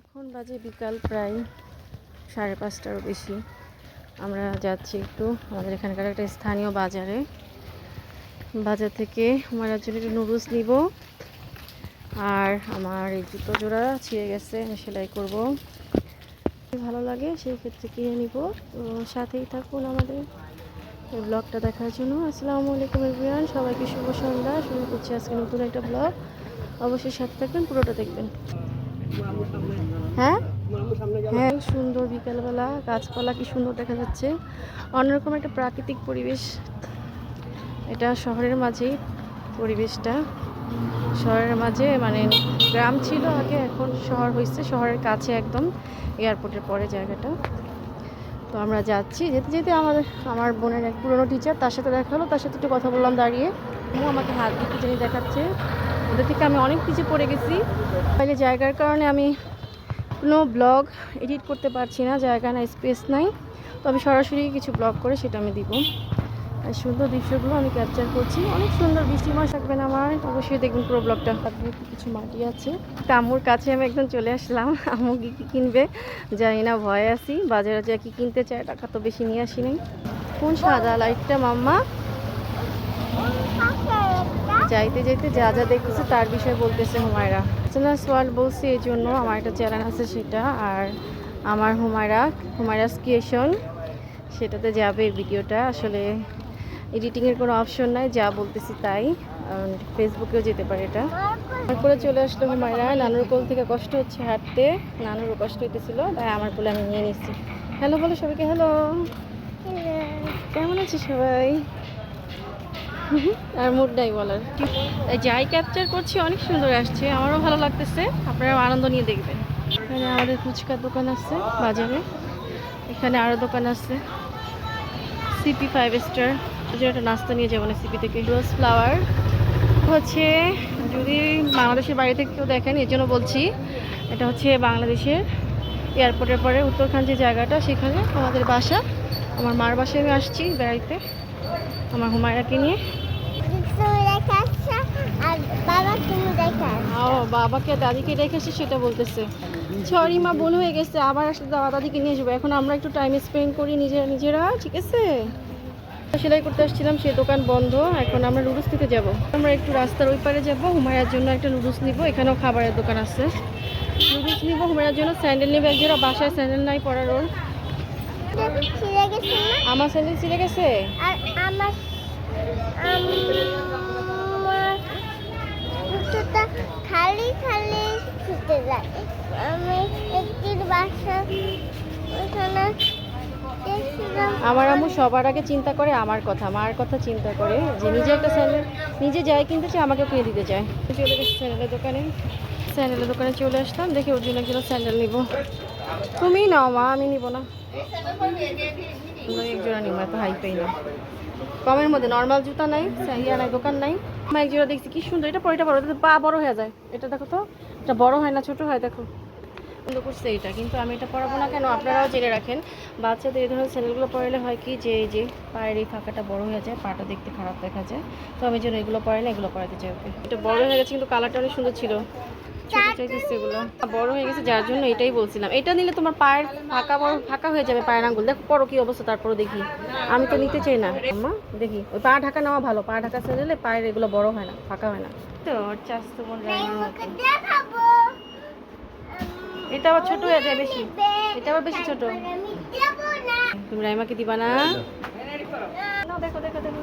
এখন বাজে বিকাল প্রায় সাড়ে পাঁচটারও বেশি। আমরা যাচ্ছি একটু আমাদের এখানকার একটা স্থানীয় বাজারে। বাজার থেকে আমার জন্য একটু নুডলস নিব আর আমার এই জুতো জোড়া ছিঁড়ে গেছে, আমি সেলাই করব। ভালো লাগে সেই ক্ষেত্রে কিনে নিব। সাথেই থাকুন আমাদের ব্লগটা দেখার জন্য। আসসালামু আলাইকুম এভরিওয়ান সবাইকে শুভ সন্ধ্যা। শুরু করছি আজকে নতুন একটা ব্লগ। অবশ্যই সাথে থাকবেন, পুরোটা দেখবেন। হ্যাঁ? হ্যাঁ সুন্দর বিকালবেলা, গাছপালা কি সুন্দর দেখা যাচ্ছে। অন্যরকম একটা প্রাকৃতিক পরিবেশ। এটা শহরের মাঝেই পরিবেশটা। শহরের মাঝে মানে গ্রাম ছিল আগে, এখন শহর হয়েছে শহরের কাছে একদম, এয়ারপোর্টের পরে জায়গাটা। তো আমরা যাচ্ছি, যেতে যেতে আমাদের, আমার বোনের এক পুরনো টিচার তার সাথে দেখা হলো, তার সাথে একটু কথা বললাম, দাঁড়িয়ে। ও আমাকে হাত দিয়ে কি জানি দেখাচ্ছে। ওদের থেকে আমি অনেক কিছু পড়ে গেছি। তাহলে জায়গার কারণে আমি কোনো ব্লগ এডিট করতে পারছি না, জায়গা নাই স্পেস নাই। তো আমি সরাসরি কিছু ব্লগ করে সেটা আমি দিব। আর সুন্দর দৃশ্যগুলো আমি ক্যাপচার করছি। অনেক সুন্দর বৃষ্টি মাস থাকবেন আমার। অবশ্যই দেখবেন পুরো ব্লগটা। তারপরে কিছু মাটি আছে। আম্মুর কাছে আমি একদম চলে আসলাম। আম্মু কি কি কিনবে, জানি না, ভয়ে আছি। বাজারে যা কি কিনতে চায়, টাকা তো বেশি নিয়ে আসি নাই। কোন সাদা? লাইটটা মাম্মা। যাইতে যাইতে যা যা দেখতেছে তার বিষয়ে বলতেছে হুমায়রা। চ্যানেল সোয়াল বলছি এই জন্য আমার একটা চ্যানেল আছে সেটা আর আমার হুমায়রা হুমায়রাস ক্রিয়েশন সেটাতে যাবে এই ভিডিওটা। আসলে এডিটিংয়ের কোনো অপশন নাই যা বলতেছি তাই। ফেসবুকেও যেতে পারে এটা। তারপরে চলে আসলো হুমায়রা। নানুর কোল থেকে কষ্ট হচ্ছে হাঁটতে। নানুরও কষ্ট হইতেছিল তাই আমার কোলে আমি নিয়ে নিচ্ছি হ্যালো বলো সবাইকে হ্যালো কেমন আছে সবাই? আর মুড নাই বলার। যাই ক্যাপচার করছি, অনেক সুন্দর আসছে। আমারও ভালো লাগতেছে। আপনারা আনন্দ নিয়ে দেখবেন। এখানে আমাদের ফুচকার দোকান আছে, বাজারে। এখানে আরও দোকান আছে। সিপি ফাইভ স্টার একটা নাস্তা নিয়ে যাব না সিপি থেকে। রোজ ফ্লাওয়ার হচ্ছে, যদি বাংলাদেশের বাইরে থেকে কেউ দেখেন, এর জন্য বলছি, এটা হচ্ছে বাংলাদেশের এয়ারপোর্টের পরে উত্তরখান যে জায়গাটা, সেখানে আমাদের বাসা। আমার মার বাসায় আমি আসছি বেড়াইতে। আমার হুমায়রাকে নিয়ে। ও বাবাকে দাদিকে রেখেছে সেটা বলতেছে। সরি মা, ভুল হয়ে গেছে, আবার আসলে দাদা দাদিকে নিয়ে যাব। এখন আমরা একটু টাইম স্পেন্ড করি নিজেরা নিজেরা, ঠিক আছে? সেলাই করতে আসছিলাম, সে দোকান বন্ধ, এখন আমরা লুডুস নিতে যাব। আমরা একটু রাস্তার ওই পারে যাব হুমায়ার জন্য একটা লুডুস নিব, এখানেও খাবারের দোকান আছে। লুডুস নিব হুমায়ার জন্য স্যান্ডেল নিবে, একজোড়া বাসায় স্যান্ডেল নাই পরার ওর। আমার স্যান্ডেল ছিঁড়ে গেছে? আর আমার আমার জুতোটা খালি খালি ছুটে যায়। আমি একটির বাসা ওখানে আমার আম্মু সবার আগে চিন্তা করে আমার কথা মার কথা চিন্তা করে যে নিজে একটা স্যান্ডেল নিজে যায় কিনতে চায় আমাকে কিনে দিতে চায়? চলে গেছি স্যান্ডেলের দোকানে। স্যান্ডেলের দোকানে চলে আসলাম দেখি ওর জন্য একজন স্যান্ডেল নিব। তুমি নাও মা আমি নিব না। আমরা একজোড়া নিব এত হাই পাই না। কমের মধ্যে নর্মাল জুতা নাই ইয়া নাই দোকান নাই। আমার একজোড়া দেখছি কি সুন্দর এটা পরেটা বড় পা বড় হয়ে যায়। এটা দেখো তো এটা বড় হয় না ছোট হয় দেখো। পছন্দ করছে এটা কিন্তু আমি এটা পরাবো না কেন? আপনারাও জেনে রাখেন বাচ্চাদের এই ধরনের স্যান্ডেলগুলো পরালে হয় কি যে এই যে পায়ের এই ফাঁকাটা বড় হয়ে যায় পাটা দেখতে খারাপ দেখা যায়। তো আমি যেন এগুলো পরে না এগুলো পরাতে চাই ওকে। এটা বড় হয়ে গেছে কিন্তু কালারটা অনেক সুন্দর ছিল। ছোট চাইতেছে এগুলো। বড় হয়ে গেছে যার জন্য এটাই বলছিলাম। এটা নিলে তোমার পায়ের ফাঁকা বড় ফাঁকা হয়ে যাবে পায়ের আঙ্গুল। দেখো পরো কি অবস্থা তারপরে দেখি। আমি তো নিতে চাই না। দেখি। ওই পা ঢাকা নেওয়া ভালো। পা ঢাকা পায়ের এগুলো বড় হয় না ফাঁকা হয় না। তো এটা আবার ছোট হয়ে যায় বেশি। এটা আবার বেশি ছোট। আমি দেবো না তুমি রাইমাকে দিবা না? দেখো দেখো দেখো।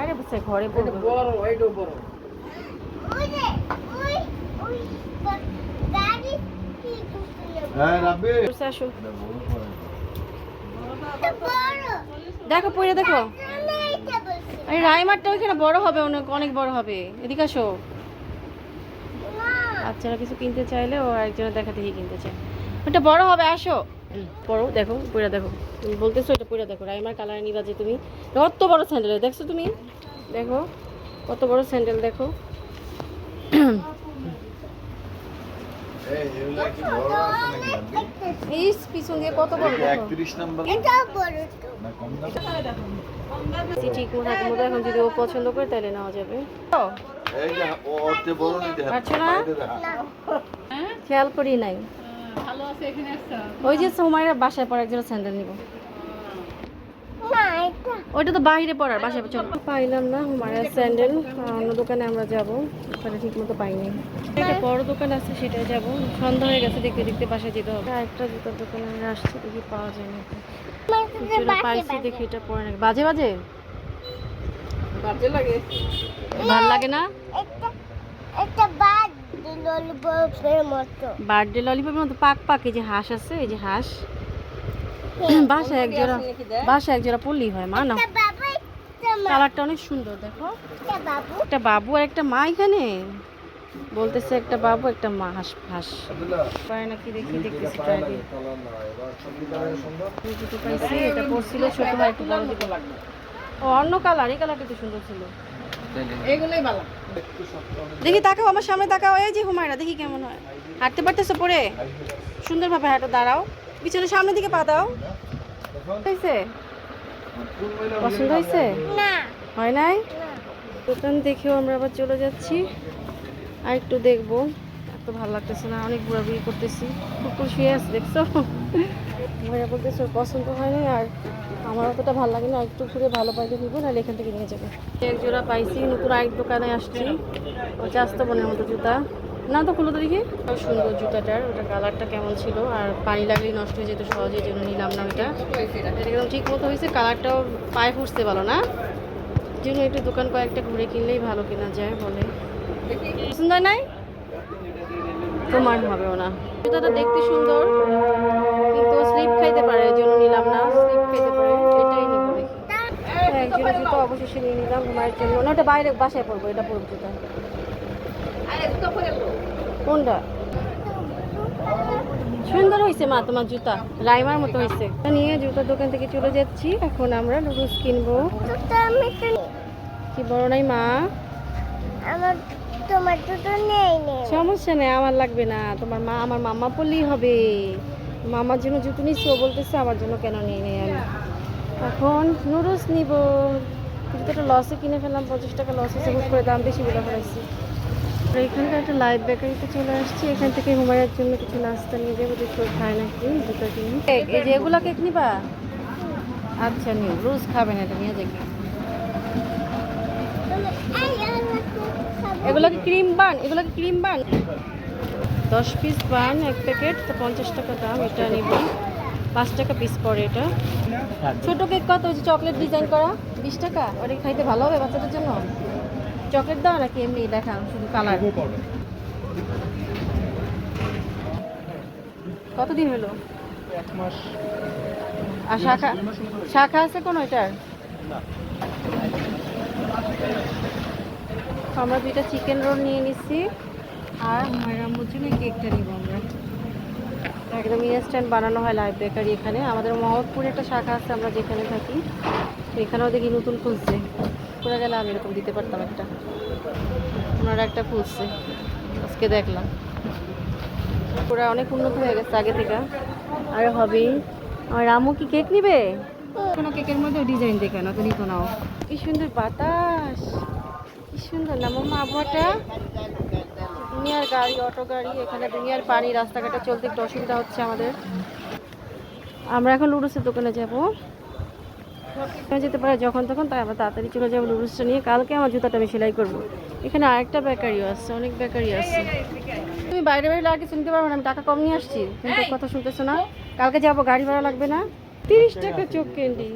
আরে বুঝছে ঘরে পড়বে ওই যে ওই ওই গাড়ি হ্যাঁ বড় দেখো পড়ে দেখো। আরে রাইমারটা ওইখানে বড় হবে অনেক অনেক বড় হবে। এদিকে আসো। বাচ্চারা কিছু কিনতে চাইলে ও একজনের দেখা দেখি কিনতে চায়। ওটা বড় হবে আসো। পড়ো দেখো পড়ে দেখো। তুমি বলতেছো এটা পড়ে দেখো রাইমার কালার নিবা যে তুমি। কত বড় স্যান্ডেল দেখছ তুমি? দেখো কত বড় স্যান্ডেল দেখো। এই পিছন দিয়ে কত বড় এটা দেখো। 31 নাম্বার এটা বড় তো। না কম দাম ঠিক মতো মতো এখন যদি ও পছন্দ করে তাহলে নেওয়া যাবে। ও, এই যে ও ওতে বড় দিতে হবে। পারছ না? খেয়াল করি নাই। ভালো আছে এখানে আসছো ওই যে সোমাইরা বাসায় পর একজোড়া স্যান্ডেল নিব। ওইটা তো বাইরে পড়ার বাসায় চল পাইলাম না হুমায়রার স্যান্ডেল অন্য দোকানে আমরা যাব। ওখানে ঠিক মতো পাইনি। একটা বড় দোকান আছে সেটাই যাব। সন্ধ্যা হয়ে গেছে দেখতে দেখতে বাসায় যেতে হবে। একটা জুতার দোকানে আমরা আসছি দেখি পাওয়া যায় না পাইছি বাজে। দেখি এটা পরে নাকি। বাজে বাজে? বাজে লাগে। ভালো লাগে না? একটা একটা বার্থডে ললিপপের মতো। পাক পাক এই যে হাঁস আছে এই যে হাঁস। বাসায় এক জোড়া বাসায় এক জোড়া পড়লেই হয় মা না কালারটা অনেক সুন্দর দেখো। একটা বাবু। আর একটা মা এখানে। বলতেছে একটা বাবু একটা মা হাঁস হাঁস। পারে নাকি দেখি দেখতেছি পায়ে ট্রাই এটা পড়ছিল ছোট ভাই একটু বড় দিকে ও অন্য কালার এই কালারটা তো সুন্দর ছিল। এগুলোই ভালো। দেখি তাকাও আমার সামনে তাকাও। এই যে হুমায়রা দেখি কেমন হয়। হাঁটতে পারতেছো পরে সুন্দরভাবে হাঁটো দাঁড়াও। পিছনে সামনের দিকে পা দাও হয়েছে? পছন্দ হয়েছে? হয় নাই? না দোকান দেখেও আমরা আবার চলে যাচ্ছি। আর একটু দেখব। এত ভালো লাগতেছে না অনেক ঘোরাঘুরি করতেছি। কুকুর শুয়ে আছে দেখছ? ভাইয়া বলতেছে ওর পছন্দ হয়নি আর আমার অতটা ভালো লাগে না, একটু ঘুরে ভালো পাইলে নিবো, নাহলে এখান থেকে নিয়ে যাব। এক জোড়া পাইছি, নতুন আরেক দোকানে আসছি। ও চাস্তো বোনের মতো জুতা। না তো খুলো দেখি। সুন্দর জুতাটার ওটা কালারটা কেমন ছিল, আর পানি লাগলেই নষ্ট হয়ে যেত সহজে জন্য নিলাম না ওইটা। একদম ঠিক মতো হয়েছে, কালারটাও পায়ে ফুটতে ভালো না? জন্য একটু দোকান কয়েকটা ঘুরে কিনলেই ভালো কেনা যায় বলে। সুন্দর নাই? তোমার হবেও না জুতাটা দেখতে সুন্দর। ওটা বাইরে বাসায় পরবো এটা পরবো জুতা আরে তো পরে লো কোনটা? সুন্দর হয়েছে মা তোমার জুতা। রাইমার মতো হয়েছে নিয়ে জুতার দোকান থেকে চলে যাচ্ছি। এখন আমরা নুডলস কিনবো। কি বড় নাই মা? আমার তোমার দুটো নেই নেই সমস্যা নেই আমার লাগবে না। তোমার মা আমার মামা পড়লেই হবে। মামার জন্য জুতো নিচ্ছি ও বলতেছে আমার জন্য কেন নিয়ে নেই আমি। এখন নুডলস নিব। জুতোটা লসে কিনে ফেললাম পঞ্চাশ টাকা লস হুট করে দাম বেশি বলে ফেলাইছি। এখানকার একটা লাইভ বেকারিতে চলে আসছি এখান থেকে হুমায়ের জন্য কিছু নাস্তা নিয়ে যাব দেখি ওর খায় নাকি জুতো কিনি এই- যে এগুলা কেক নিবা? আচ্ছা নিও রোজ খাবেন এটা নিয়ে দেখি এগুলো কি ক্রিম বান এগুলো কি ক্রিম বান দশ পিস বান এক প্যাকেট তো পঞ্চাশ টাকা দাম এটা নিব। পাঁচ টাকা পিস পড়ে এটা। ছোট কেক কত? ওই যে চকলেট ডিজাইন করা বিশ টাকা? ওটা খাইতে ভালো হবে বাচ্চাদের জন্য? চকলেট দাও নাকি এমনি লেখা শুধু কালার কতদিন হলো? এক মাস। আর শাখা শাখা আছে কোনো এটার? আমরা দুইটা চিকেন রোল নিয়ে নিচ্ছি। আর মায়ের জন্য কেকটা নিব আমরা। একদম ইনস্ট্যান্ট বানানো হয় লাইভ বেকারি এখানে। আমাদের মহম্মদপুরে একটা শাখা আছে আমরা যেখানে থাকি এখানেও দেখি নতুন খুলছে পুরো গেলে আমি এরকম দিতে পারতাম একটা। ওনারা একটা খুলছে আজকে দেখলাম। পুরো অনেক উন্নত হয়ে গেছে আগে থেকে। আর হবেই আর রামু কি কেক নিবে? কোনো কেকের মধ্যে ডিজাইন দেখে না তো নিত নাও। কি সুন্দর বাতাস কি সুন্দর না মামা আবহাওয়াটা? দুনিয়ার গাড়ি, অটো গাড়ি, এখানে দুনিয়ার পানি রাস্তাঘাটে চলতে একটু অসুবিধা হচ্ছে আমাদের। আমরা এখন লুডুসের দোকানে যাব। যেতে পারে যখন তখন, তাই আমরা তাড়াতাড়ি চলে যাব লুডুসটা নিয়ে। কালকে আমার জুতাটা আমি সেলাই করব। এখানে আরেকটা বেকারিও আছে, অনেক বেকারি আছে। তুমি বাইরে বাইরে আর কিছু নিতে পারবে না, আমি টাকা কম নিয়ে আসছি। তুমি কথা শুনতেছো না। কালকে যাব, গাড়ি ভাড়া লাগবে না। তিরিশ টাকা চোখ ক্যান্ডি।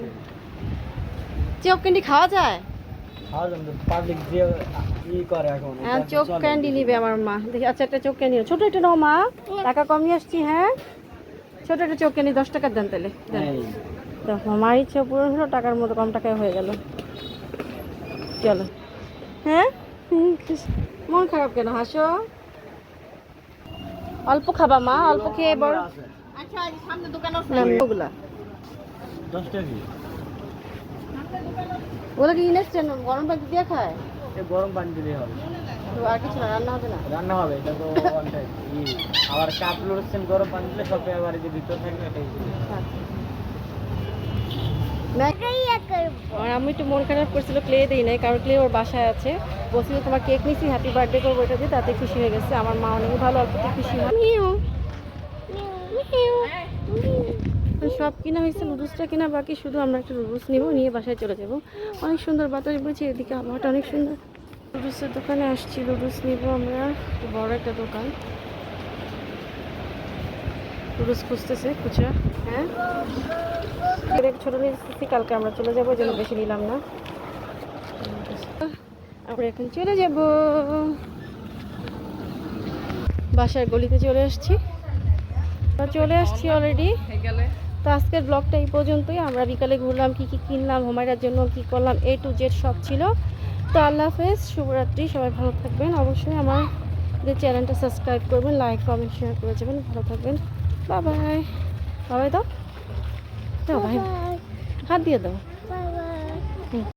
চোখ ক্যান্ডি খাওয়া যায়? চোখ ক্যান্ডি নিবে আমার মা। দেখি আচ্ছা একটা চোখ ক্যান্ডি। ছোট একটা নাও মা। টাকা কম নিয়ে আসছি হ্যাঁ। ছোট একটা চোখ ক্যান্ডি দশ টাকার দেন তাহলে। দেখো আমার ইচ্ছা পূরণ হলো টাকার মতো কম টাকায় হয়ে গেল। চলো। হ্যাঁ? মন খারাপ কেন? হাসো। অল্প খাবা মা অল্প খেয়ে বড়। আচ্ছা সামনে দোকান আছে। ওগুলা। দশ টাকা কি ওগুলো কি ইনস্ট্যান্ট গরম পানি দিয়ে খায় এ গরম পানি দিলে হবে তো আর কিছু না রান্না হবে না রান্না হবে এটা তো। আবার কাপ লড়ছেন গরম পানি দিলে সব এবারে যে ভিতর থাকবে এটাই। আচ্ছা। আর আমি একটু মন খারাপ করছিল ক্লে দিই নাই কারণ ক্লে ওর বাসায় আছে বলছিল তোমার কেক নিছি হ্যাপি বার্থডে করব এটা দিয়ে তাতে খুশি হয়ে গেছে আমার মা অনেক ভালো অল্পতে খুশি হয় মিউ, মিউ, মিউ। সব কিনা হয়েছে লুডুসটা কিনা, বাকি শুধু আমরা একটা লুডুস নিব, নিয়ে বাসায় চলে যাব। অনেক সুন্দর বাতাস বইছে, এদিকে আবহাওয়াটা অনেক সুন্দর। লুডুসের দোকানে আসছি লুডুস নিব আমরা বড় একটা দোকান। লুডুস খুঁজতেছে খুচরা হ্যাঁ? ছোট নিয়েছি কালকে আমরা চলে যাব যেন বেশি নিলাম না। আমরা এখন চলে যাব। বাসার গলিতে চলে আসছি। চলে আসছি অলরেডি তো আজকের ব্লগটা এই পর্যন্তই। আমরা বিকালে ঘুরলাম কি কি কিনলাম হোমাইরার জন্য কি করলাম এ টু জেড সব ছিল। তো আল্লাহ হাফেজ শুভরাত্রি সবাই ভালো থাকবেন। অবশ্যই আমার যে চ্যানেলটা সাবস্ক্রাইব করবেন লাইক কমেন্ট শেয়ার করে যাবেন। ভালো থাকবেন। বাবাই বাই বাবাই দাও দাও ভাই হাত দিয়ে দাও।